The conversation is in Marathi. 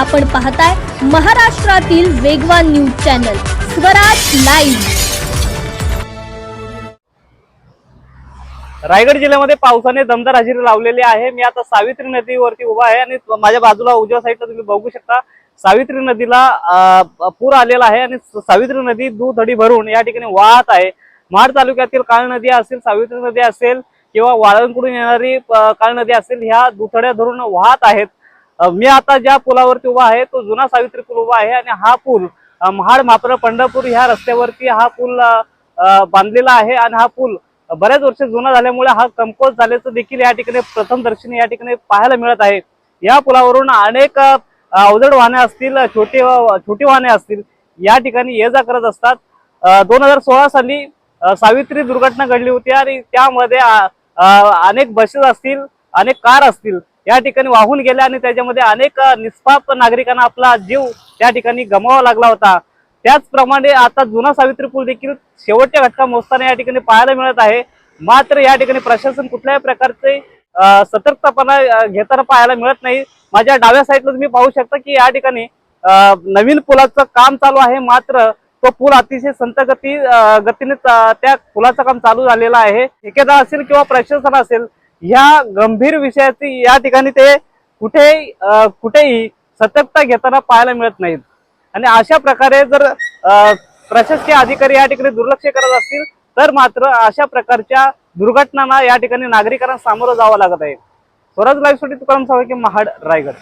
आपण पाहताय महाराष्ट्रातील वेगवान news channel Swaraj live. Raigad जिल्ह्यामध्ये पावसाने दमदार हजेरी लावलेली आहे. मी आता सावित्री नदीवरती उभा आहे आणि माझ्या बाजूला उजव्या साईडला तुम्ही बघू शकता. सावित्री नदीला पूर आलेला आहे आणि सावित्री नदी दुधडी भरून या ठिकाणी वाहत आहे. महाड तालुक्यातील काळ नदी असेल सावित्री नदी असेल किंवा वाळणकडून येणारी काळ नदी असेल ह्या दुथड्या धरून वाहत आहेत. मी आता ज्या पुलावरती उभा आहे तो जुना सावित्री पूल उभा आहे आणि हा पूल महाड मात्र पंढरपूर ह्या रस्त्यावरती हा पूल बांधलेला आहे आणि हा पूल बऱ्याच वर्ष जुना झाल्यामुळे हा कमकोज झाल्याचं देखील या ठिकाणी प्रथम दर्शनी या ठिकाणी पाहायला मिळत आहे. या पुलावरून अनेक अवजड वाहने असतील छोटे छोटी वाहने असतील या ठिकाणी ये जा करत असतात. दोन हजार सोळा साली सावित्री दुर्घटना घडली होती आणि त्यामध्ये अनेक बसेस असतील अनेक कार असतील या ठिकाणी वाहून गेल्या आणि त्याच्यामध्ये अनेक निष्पाप नागरिकांना आपला जीव त्या ठिकाणी गमावा लागला होता. त्याचप्रमाणे आता जुना सावित्री पूल देखील शेवटच्या घटका मोजताना या ठिकाणी पाहायला मिळत आहे. मात्र या ठिकाणी प्रशासन कुठल्याही प्रकारचे सतर्कतापणा घेताना पाहायला मिळत नाही. माझ्या डाव्या साईडला तुम्ही पाहू शकता की या ठिकाणी नवीन पुलाचं काम चालू आहे. मात्र तो पूल अतिशय संत गती गतीने त्या पुलाचं काम चालू झालेलं आहे. ठेकेदार असेल किंवा प्रशासन असेल ह्या गंभीर विषयाची या ठिकाणी ते कुठे कुठेही सतर्कता घेताना पाहायला मिळत नाहीत. आणि अशा प्रकारे जर प्रशासकीय अधिकारी या ठिकाणी दुर्लक्ष करत असतील तर मात्र अशा प्रकारच्या दुर्घटनांना या ठिकाणी नागरिकांना सामोरं जावं लागत आहे. स्वराज लाईव्हसाठी तुकाराम सावके महाड रायगड.